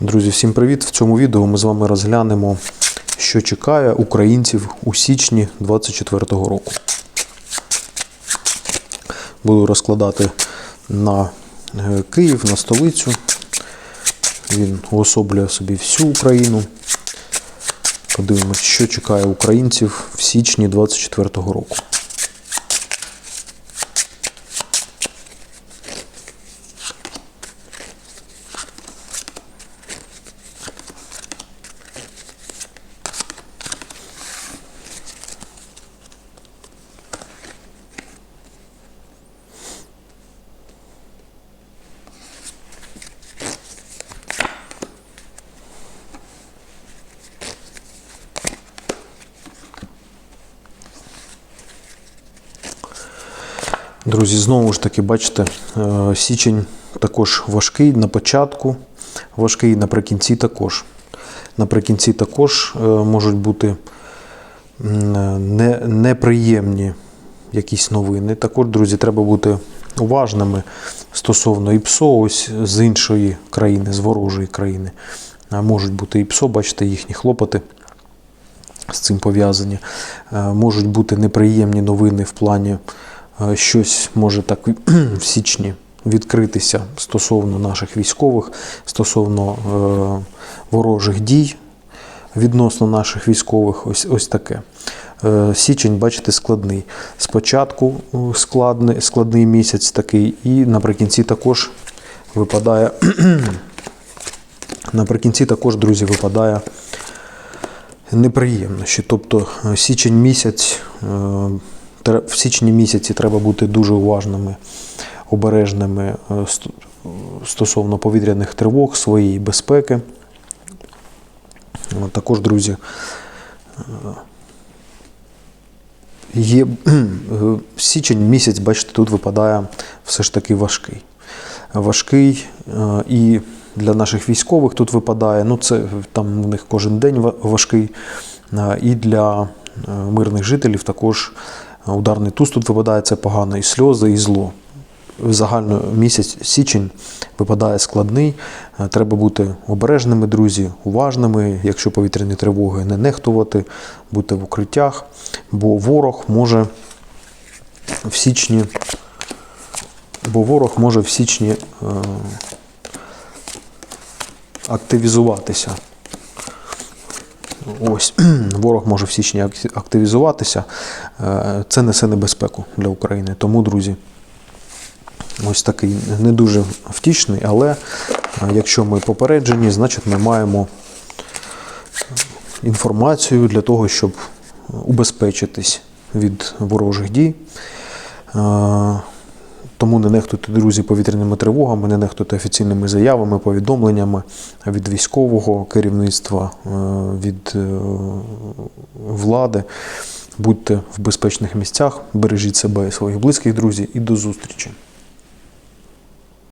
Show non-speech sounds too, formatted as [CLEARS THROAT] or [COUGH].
Друзі, всім привіт! В цьому відео ми з вами розглянемо, що чекає українців у січні 2024 року. Буду розкладати на е, Київ, на столицю. Він уособлює собі всю Україну. Подивимось, що чекає українців в січні 2024 року. Друзі, знову ж таки, бачите, е, січень також важкий на початку, важкий наприкінці також. Наприкінці також е, можуть бути не, неприємні якісь новини. Також, друзі, треба бути уважними стосовно ІПСО, ось з іншої країни, з ворожої країни. Е, Можуть бути ІПСО, бачите, їхні хлопоти з цим пов'язані. Можуть бути неприємні новини в плані щось може так [CLEARS THROAT] в січні відкритися стосовно наших військових, стосовно е, ворожих дій відносно наших військових. Ось, ось таке. Е, Січень, бачите, складний. Спочатку е, складний, складний місяць такий, і наприкінці також випадає. [CLEARS THROAT] Наприкінці також, друзі, випадає неприємнощі. Тобто е, січень місяць, е, в січні місяці треба бути дуже уважними, обережними е, стосовно повітряних тривог, своєї безпеки. Також, друзі, е, є е, січень місяць, бачите, тут випадає все ж таки важкий. Важкий і для наших військових тут випадає, ну це там у них кожен день важкий. І для мирних жителів також ударний туз тут випадає, це погано, і сльози, і зло. Загально місяць січень випадає складний. Е, Треба бути обережними, друзі, уважними. Якщо повітряні тривоги, не нехтувати, бути в укриттях, бо ворог може в січні, бо ворог може в січні е, активізуватися. Ось [CLEARS THROAT] ворог може в січні активізуватися. Е, Це несе небезпеку для України. Тому, друзі, ось такий не дуже втішний, але е, якщо ми попереджені, значить ми маємо інформацію для того, щоб убезпечитись від ворожих дій. Тому не нехтуйте, друзі, повітряними тривогами, не нехтуйте офіційними заявами, повідомленнями від військового керівництва, е, від е, влади. Будьте в безпечних місцях, бережіть себе і своїх близьких, друзі, і до зустрічі.